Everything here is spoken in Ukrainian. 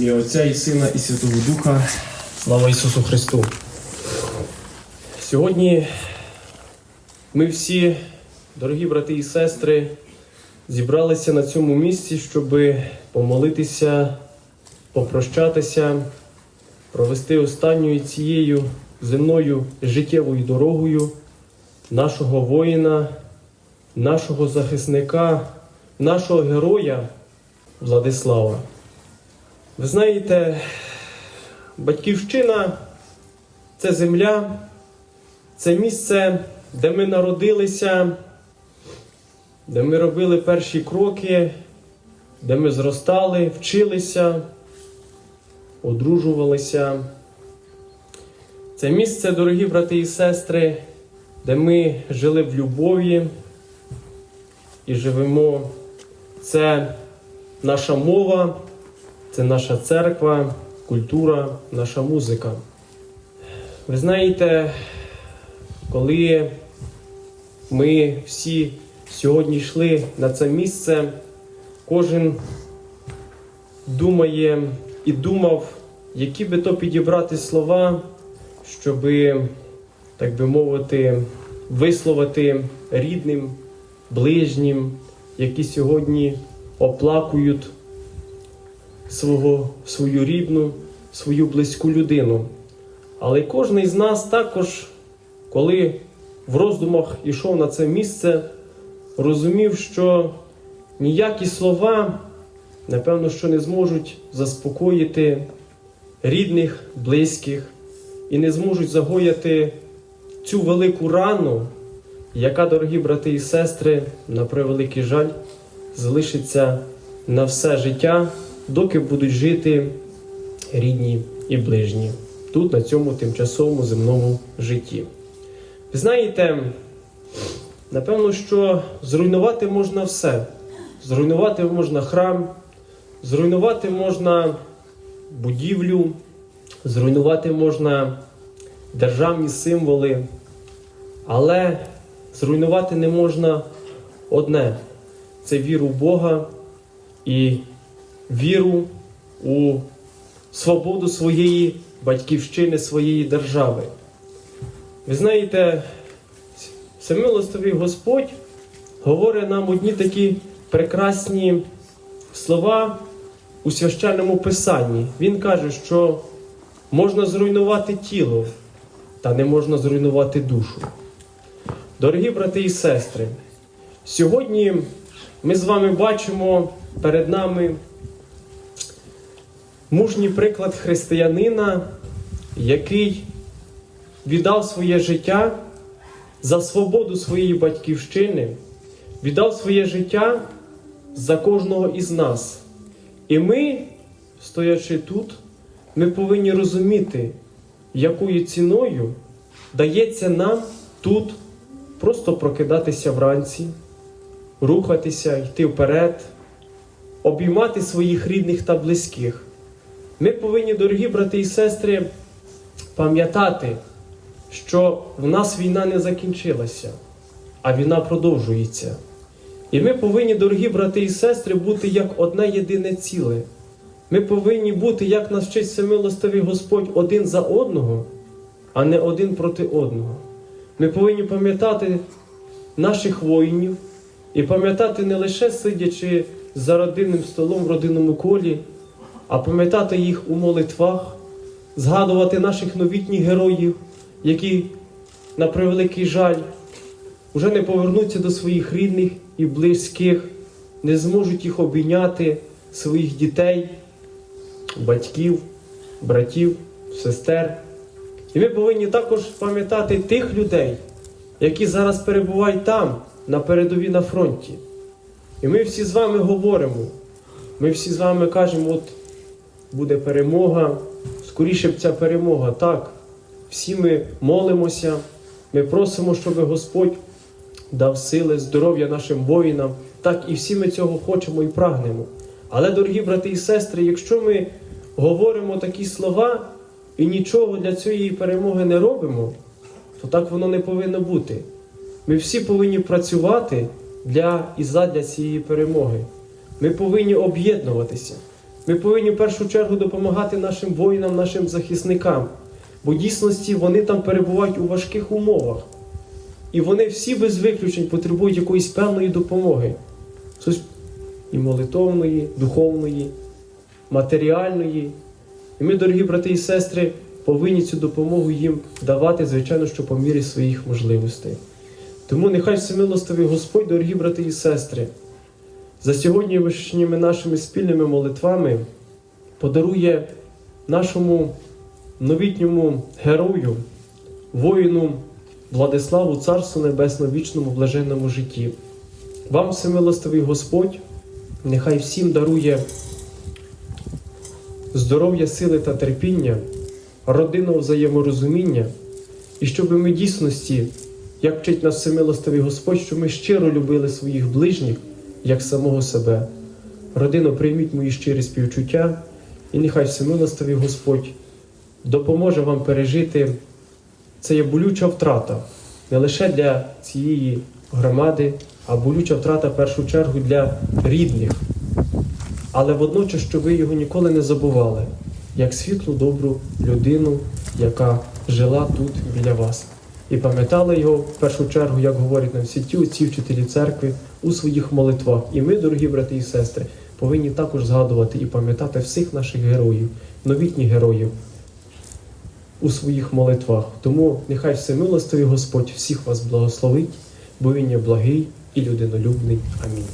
ім'я Отця і Сина, і Святого Духа. Слава Ісусу Христу. Сьогодні ми всі, дорогі брати і сестри, зібралися на цьому місці, щоб помолитися, попрощатися, провести останньою цією земною життєвою дорогою нашого воїна, нашого захисника, нашого героя Владислава. Ви знаєте, батьківщина це земля, це місце, де ми народилися, де ми робили перші кроки, де ми зростали, вчилися, одружувалися. Це місце, дорогі брати і сестри, де ми жили в любові і живемо. Це наша мова, це наша церква, культура, наша музика. Ви знаєте, коли ми всі сьогодні йшли на це місце, кожен думає і думав, які би то підібрати слова, щоб, так би мовити, висловити рідним, ближнім, які сьогодні оплакують свого, свою рідну, свою близьку людину. Але кожен із нас також, коли в роздумах ішов на це місце, розумів, що ніякі слова, напевно, що не зможуть заспокоїти рідних, близьких і не зможуть загояти цю велику рану, яка, дорогі брати і сестри, на превеликий жаль, залишиться на все життя, доки будуть жити рідні і ближні тут, на цьому тимчасовому земному житті. Ви знаєте, напевно, що зруйнувати можна все. Зруйнувати можна храм, зруйнувати можна будівлю, зруйнувати можна державні символи, але зруйнувати не можна одне це віру в Бога і віру у свободу своєї батьківщини, своєї держави. Ви знаєте, всемилостивий Господь говорить нам одні такі прекрасні слова у священному писанні. Він каже, що можна зруйнувати тіло, та не можна зруйнувати душу. Дорогі брати і сестри, сьогодні ми з вами бачимо перед нами мужній приклад християнина, який віддав своє життя за свободу своєї батьківщини, віддав своє життя за кожного із нас. І ми, стоячи тут, ми повинні розуміти, якою ціною дається нам тут просто прокидатися вранці, рухатися, йти вперед, обіймати своїх рідних та близьких. Ми повинні, дорогі брати і сестри, пам'ятати, що в нас війна не закінчилася, а війна продовжується. І ми повинні, дорогі брати і сестри, бути як одне єдине ціле. Ми повинні бути, як нас вчить всемилостивий Господь, один за одного, а не один проти одного. Ми повинні пам'ятати наших воїнів і пам'ятати не лише сидячи за родинним столом в родинному колі, а пам'ятати їх у молитвах, згадувати наших новітніх героїв, які, на превеликий жаль, вже не повернуться до своїх рідних і близьких, не зможуть їх обійняти, своїх дітей, батьків, братів, сестер. І ми повинні також пам'ятати тих людей, які зараз перебувають там, на передовій на фронті. І ми всі з вами говоримо, ми всі з вами кажемо, от буде перемога, скоріше б ця перемога. Так, всі ми молимося, ми просимо, щоб Господь дав сили, здоров'я нашим воїнам. Так, і всі ми цього хочемо і прагнемо. Але, дорогі брати і сестри, якщо ми говоримо такі слова і нічого для цієї перемоги не робимо, то так воно не повинно бути. Ми всі повинні працювати для і задля цієї перемоги. Ми повинні об'єднуватися. Ми повинні в першу чергу допомагати нашим воїнам, нашим захисникам, бо дійсності вони там перебувають у важких умовах. І вони всі без виключень потребують якоїсь певної допомоги. І молитовної, духовної, матеріальної. І ми, дорогі брати і сестри, повинні цю допомогу їм давати, звичайно, що по мірі своїх можливостей. Тому нехай всемилостивий Господь, дорогі брати і сестри, за сьогоднішніми нашими спільними молитвами подарує нашому новітньому герою, воїну Владиславу Царству Небесно вічному блаженному житті. Вам, всемилостивий Господь, нехай всім дарує здоров'я, сили та терпіння, родинного взаєморозуміння, і щоб ми дійсності, як вчить нас всемилостивий Господь, щоб ми щиро любили своїх ближніх, як самого себе. Родино, прийміть мої щирі співчуття, і нехай всемилостивий Господь допоможе вам пережити це є болюча втрата не лише для цієї громади, а болюча втрата в першу чергу для рідних. Але водночас, щоб ви його ніколи не забували, як світлу, добру людину, яка жила тут біля вас. І пам'ятали його в першу чергу, як говорять нам всі ті отці вчителі церкви у своїх молитвах. І ми, дорогі брати і сестри, повинні також згадувати і пам'ятати всіх наших героїв, новітніх героїв у своїх молитвах. Тому нехай всемилостивий Господь всіх вас благословить, бо Він є благий і людинолюбний. Амінь.